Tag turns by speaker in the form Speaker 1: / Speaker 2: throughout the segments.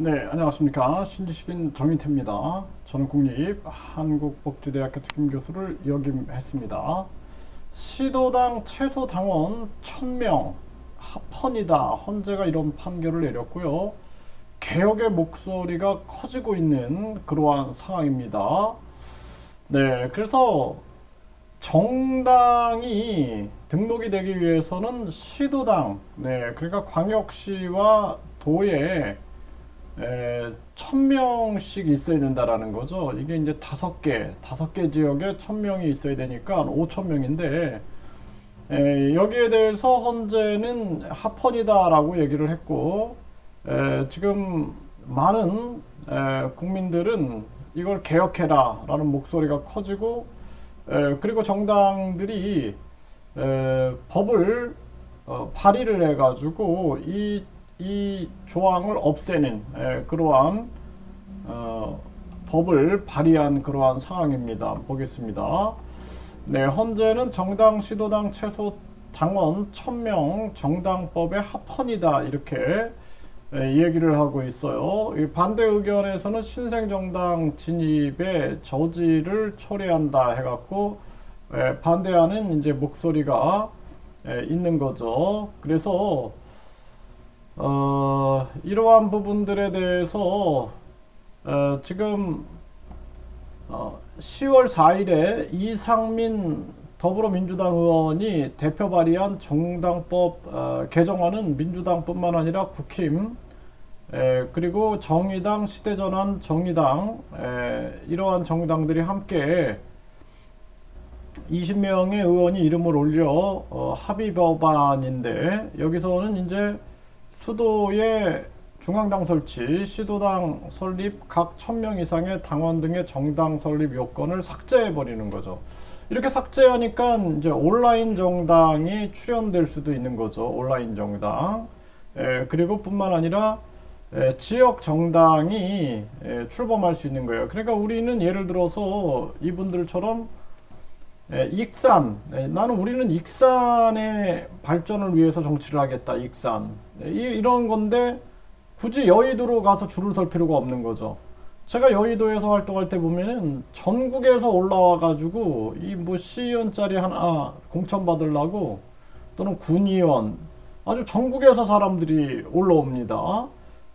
Speaker 1: 네, 안녕하십니까. 신지식인 정인태입니다. 저는 국립 한국복지대학교 특임교수를 역임했습니다. 시도당 최소 당원 1000명 합헌이다. 헌재가 이런 판결을 내렸고요. 개혁의 목소리가 커지고 있는 그러한 상황입니다. 네, 그래서 정당이 등록이 되기 위해서는 시도당, 네, 그러니까 광역시와 도에 에, 천 명씩 있어야 된다라는 거죠. 이게 이제 다섯 개, 다섯 개 지역에 천 명이 있어야 되니까 오천 명인데 에, 여기에 대해서 헌재는 합헌이다라고 얘기를 했고 에, 지금 많은 에, 국민들은 이걸 개혁해라라는 목소리가 커지고 에, 그리고 정당들이 에, 법을 어, 발의를 해가지고 이, 이 조항을 없애는 에, 그러한 어, 법을 발의한 그러한 상황입니다. 보겠습니다. 네, 헌재는 정당, 시도당 최소 당원 1000명 정당법의 합헌이다 이렇게 에, 얘기를 하고 있어요. 이 반대 의견에서는 신생정당 진입의 저지를 초래한다 해갖고 에, 반대하는 이제 목소리가 에, 있는 거죠. 그래서 어, 이러한 부분들에 대해서 어, 지금 어, 10월 4일에 이상민 더불어민주당 의원이 대표 발의한 정당법 어, 개정안은 민주당뿐만 아니라 국힘 에, 그리고 정의당, 시대전환, 정의당 에, 이러한 정당들이 함께 20명의 의원이 이름을 올려 어, 합의 법안인데 여기서는 이제 수도의 중앙당 설치, 시도당 설립 각 1000명 이상의 당원 등의 정당 설립 요건을 삭제해 버리는 거죠. 이렇게 삭제하니까 이제 온라인 정당이 출연될 수도 있는 거죠. 온라인 정당. 에, 그리고 뿐만 아니라 에, 지역 정당이 에, 출범할 수 있는 거예요. 그러니까 우리는 예를 들어서 이분들처럼 에, 익산, 에, 나는 우리는 익산의 발전을 위해서 정치를 하겠다. 익산 에, 이, 이런 건데 굳이 여의도로 가서 줄을 설 필요가 없는 거죠. 제가 여의도에서 활동할 때 보면은 전국에서 올라와 가지고 이 뭐 시의원짜리 하나 공천 받으려고 또는 군의원 아주 전국에서 사람들이 올라옵니다.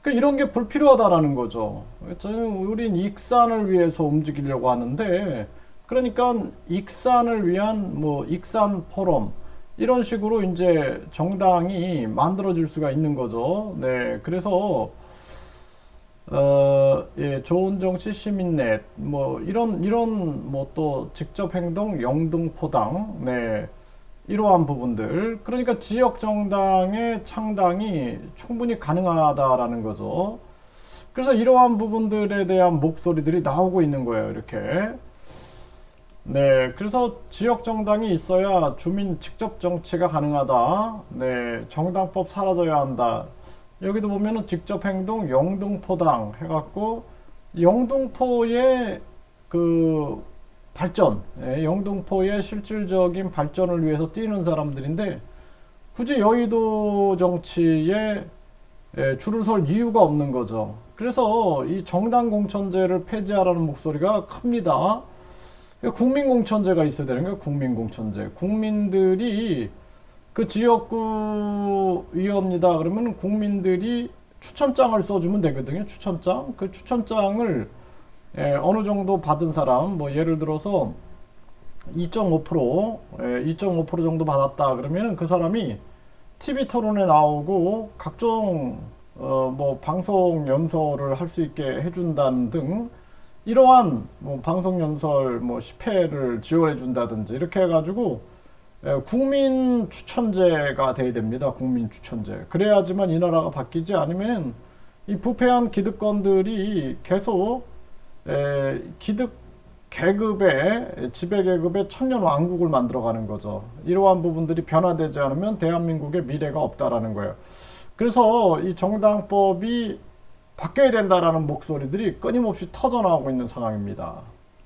Speaker 1: 그 이런 게 불필요하다라는 거죠. 저는 우린 익산을 위해서 움직이려고 하는데 그러니까 익산을 위한 뭐 익산 포럼 이런 식으로 이제 정당이 만들어질 수가 있는 거죠. 네, 그래서 어, 예, 좋은 정치 시민넷 뭐 이런 이런 뭐 또 직접 행동 영등포당 네. 이러한 부분들 그러니까 지역 정당의 창당이 충분히 가능하다라는 거죠. 그래서 이러한 부분들에 대한 목소리들이 나오고 있는 거예요. 이렇게. 네, 그래서 지역 정당이 있어야 주민 직접 정치가 가능하다. 네, 정당법 사라져야 한다. 여기도 보면은 직접 행동 영등포당 해갖고 영등포의 그 발전, 예, 영등포의 실질적인 발전을 위해서 뛰는 사람들인데 굳이 여의도 정치에 예, 줄을 설 이유가 없는 거죠. 그래서 이 정당 공천제를 폐지하라는 목소리가 큽니다. 국민공천제가 있어야 되는 거예요. 국민공천제. 국민들이 그 지역구 위원이다 그러면 국민들이 추천장을 써주면 되거든요. 추천장. 그 추천장을 예, 어느 정도 받은 사람, 뭐 예를 들어서 2.5%, 예, 2.5% 정도 받았다 그러면 그 사람이 TV 토론에 나오고 각종 어, 뭐 방송 연설을 할 수 있게 해준다는 등 이러한 뭐 방송 연설 뭐 10회를 지원해 준다든지 이렇게 해가지고 예, 국민 추천제가 돼야 됩니다. 국민 추천제. 그래야지만 이 나라가 바뀌지 않으면 이 부패한 기득권들이 계속 에, 기득 계급의 지배 계급의 천년 왕국을 만들어가는 거죠. 이러한 부분들이 변화되지 않으면 대한민국의 미래가 없다라는 거예요. 그래서 이 정당법이 바뀌어야 된다라는 목소리들이 끊임없이 터져나오고 있는 상황입니다.